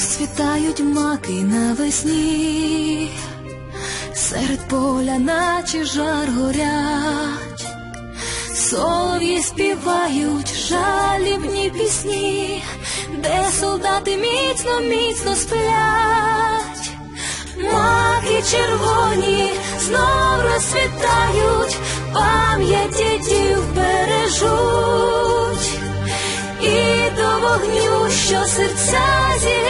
Розцвітають маки навесні, серед поля, наче жар горять, солов'ї співають жалібні пісні, де солдати міцно, міцно сплять, маки червоні знов розцвітають, пам'ять дідів бережуть. Що серця зігріває,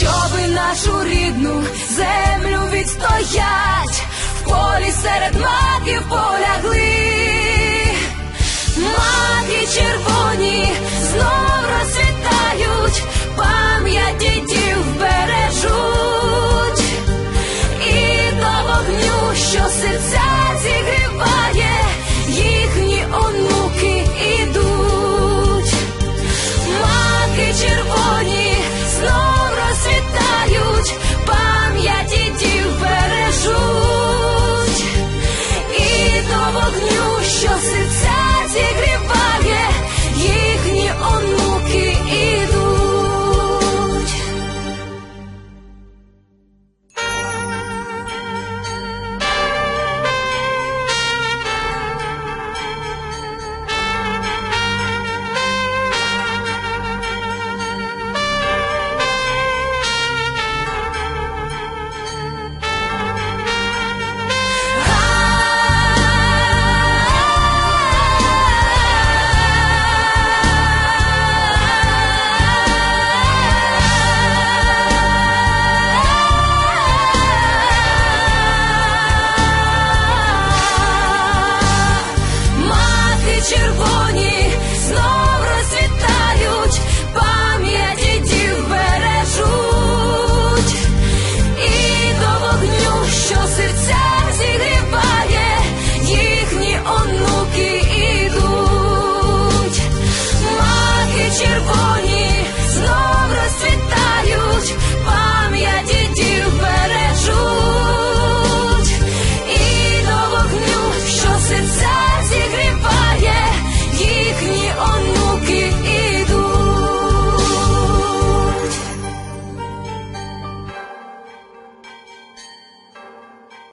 щоби нашу рідну землю відстоять, в полі серед маків полягли,